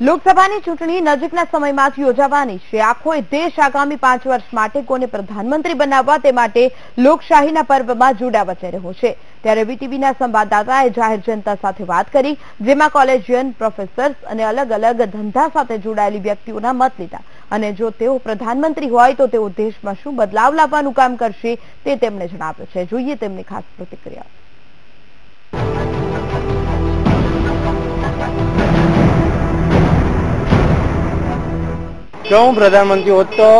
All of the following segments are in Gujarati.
લોકસભાની ચૂંટણી નજીકના સમયમાં યોજાવાની છે. આખો દેશ આગામી પાંચ વર્ષ માટે કોને પ્રધાનમંત્રી બનાવવા તે માટે લોકશાહીના પર્વમાં જોડાવા જઈ રહ્યો છે. ત્યારે વીટીવીના સંવાદદાતાએ જાહેર જનતા સાથે વાત કરી, જેમાં કોલેજિયન પ્રોફેસર્સ અને અલગ અલગ ધંધા સાથે જોડાયેલી વ્યક્તિઓના મત લીધા. અને જો તેઓ પ્રધાનમંત્રી હોય તો તેઓ દેશમાં શું બદલાવ લાવવાનું કામ કરશે તે તેમણે જણાવ્યું છે. જોઈએ તેમની ખાસ પ્રતિક્રિયા. જો હું પ્રધાનમંત્રી? હોત તો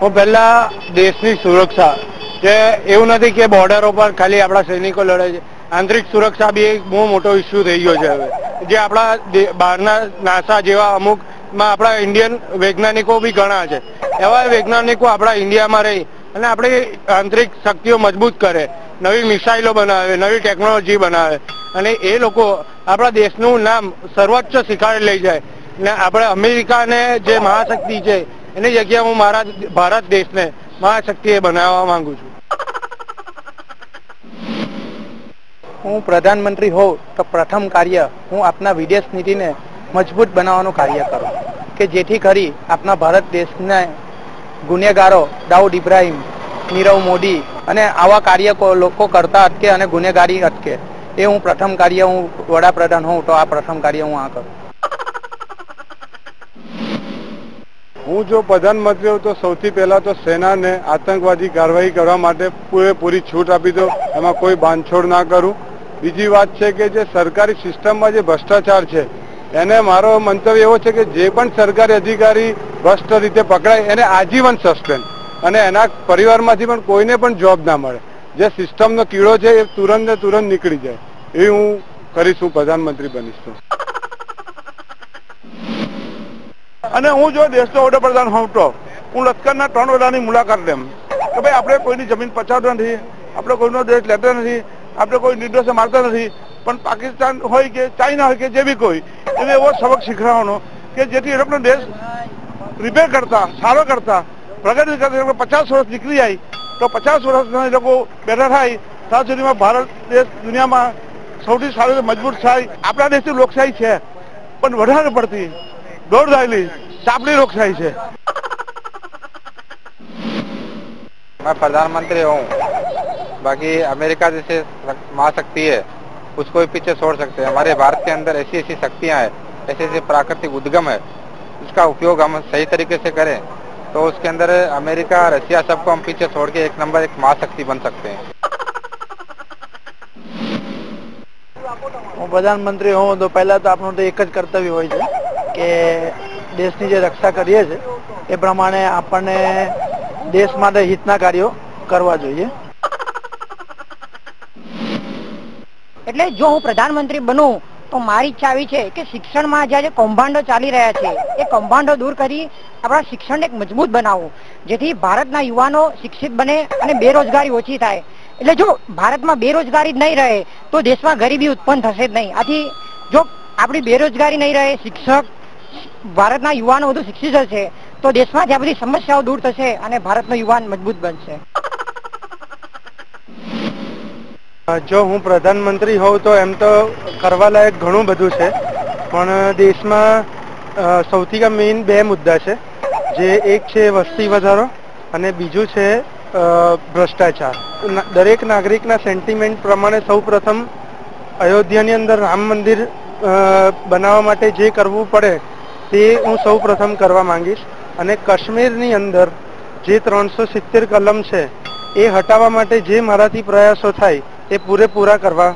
હું પહેલા દેશની સુરક્ષા, કે એવું નથી કે બોર્ડરો પર ખાલી આપણા સૈનિકો લડે છે. આંતરિક સુરક્ષા બી એક બહુ મોટો ઇસ્યુ થઈ ગયો છે હવે. જે આપણા બહારના નાસા જેવા અમુકમાં આપણા ઇન્ડિયન વૈજ્ઞાનિકો બી ઘણા છે. એવા વૈજ્ઞાનિકો આપણા ઇન્ડિયામાં રહી અને આપણી આંતરિક શક્તિઓ મજબૂત કરે. નવી મિસાઇલો બનાવે, નવી ટેકનોલોજી બનાવે. અને એ લોકો આપણા દેશનું નામ સર્વોચ્ચ શિખરે લઈ જાય. ને આપણે અમેરિકાને જે મહાશક્તિ છે, એની જગ્યાએ હું મારા ભારત દેશને મહાશક્તિ એ બનાવવા માંગુ છું. હું પ્રધાનમંત્રી હોઉં તો પ્રથમ કાર્ય હું આપના વિદેશ નીતિને મજબૂત બનાવવાનું કાર્ય કરું કે જેથી કરી આપના ભારત દેશને ગુનેગારો દાઉદ ઇબ્રાહિમ, નીરવ મોદી અને આવા કાર્ય લોકો કરતા અટકે અને ગુનેગારી અટકે. એ હું પ્રથમ કાર્ય હું વડાપ્રધાન હોઉં તો આ પ્રથમ કાર્ય હું આ કરું. હું જો પ્રધાનમંત્રી હોઉં તો સૌથી પહેલા તો સેનાને આતંકવાદી કાર્યવાહી કરવા માટે પૂરેપૂરી છૂટ આપી દો એમાં કોઈ બાંધછોડ ના કરું. બીજી વાત છે કે જે સરકારી સિસ્ટમમાં જે ભ્રષ્ટાચાર છે, એને મારો મંતવ્ય એવો છે કે જે પણ સરકારી અધિકારી ભ્રષ્ટ રીતે પકડાય, એને આજીવન સસ્પેન્ડ અને એના પરિવારમાંથી પણ કોઈને પણ જોબ ના મળે. જે સિસ્ટમનો કીડો છે એ તુરંત ને તુરંત નીકળી જાય. એ હું કરીશું પ્રધાનમંત્રી બનીશ તો અને હું જો દેશનો વડાપ્રધાન હોઉં તો, હું લશ્કરના ત્રણ વડાની મુલાકાત લેમ. કે ભાઈ, આપણે કોઈની જમીન પછાડતા નથી, આપણે કોઈનો દેશ લેતા નથી, આપણે કોઈ નિર્દોષે મારતા નથી. પણ પાકિસ્તાન હોય કે ચાઇના હોય કે જે બી કોઈ, એને એવો સબક શીખવાનો કે જેથી એ દેશ રિપેર કરતા, સારો કરતા. પ્રગતિ કરતા પચાસ વર્ષ નીકળી જાય, તો પચાસ વર્ષના લોકો બેઠા થાય. ત્યાં સુધીમાં ભારત દેશ દુનિયામાં સૌથી સારું મજબૂત થાય. આપણા દેશની લોકશાહી છે, પણ વધારે પડતી દોડ દાયલી ચાપડી લોકશાહી છે मैं प्रधानमंत्री हूँ बाकी अमेरिका जैसे महाशक्ति है उसको भी पीछे छोड़ सकते हैं हमारे भारत के अंदर ऐसी ऐसी शक्तियाँ हैं ऐसे ऐसे प्राकृतिक उद्गम है उसका उपयोग हम सही तरीके से करें तो उसके अंदर अमेरिका रशिया सबको हम पीछे छोड़ के एक नंबर एक महाशक्ति बन सकते हैं હું પ્રધાનમંત્રી હોઉં તો પહેલા તો આપણું તો એક જ કર્તવ્ય હોય છે કે દેશની જે રક્ષા કરીએ છીએ એ પ્રમાણે આપણને દેશ માટે હિતના કાર્યો કરવા જોઈએ. એટલે જો હું પ્રધાનમંત્રી બનું, તો મારી ઈચ્છા આવી છે કે શિક્ષણમાં જ્યાં જે કૌભાંડો ચાલી રહ્યા છે, એ કૌભાંડો દૂર કરી આપણા શિક્ષણને એક મજબૂત બનાવવું જેથી ભારતના યુવાનો શિક્ષિત બને અને બેરોજગારી ઓછી થાય. એટલે જો ભારતમાં બેરોજગારી જ નહીં રહે, તો દેશમાં ગરીબી ઉત્પન્ન થશે જ નહીં. આથી જો આપણી બેરોજગારી નહીં રહે, શિક્ષક ભારતના યુવાનો વધુ શિક્ષિત હશે તો દેશમાં જ્યાં બધી સમસ્યાઓ દૂર થશે અને ભારતનો યુવાન મજબૂત બનશે. જો હું પ્રધાનમંત્રી હોઉં તો એમ તો કરવા લાયક ઘણું બધું છે, પણ દેશમાં સૌથી મેઇન બે મુદ્દા છે, જે એક છે વસ્તી વધારો અને બીજું છે ભ્રષ્ટાચાર. દરેક નાગરિકના સેન્ટિમેન્ટ પ્રમાણે સૌ પ્રથમ અયોધ્યાની અંદર રામ મંદિર બનાવવા માટે જે કરવું પડે તે હું સૌ પ્રથમ કરવા માંગીશ અને કાશ્મીરની અંદર જે ત્રણસો સિત્તેર કલમ છે, એ હટાવવા માટે જે મારાથી પ્રયાસો થાય, એ પૂરેપૂરા કરવા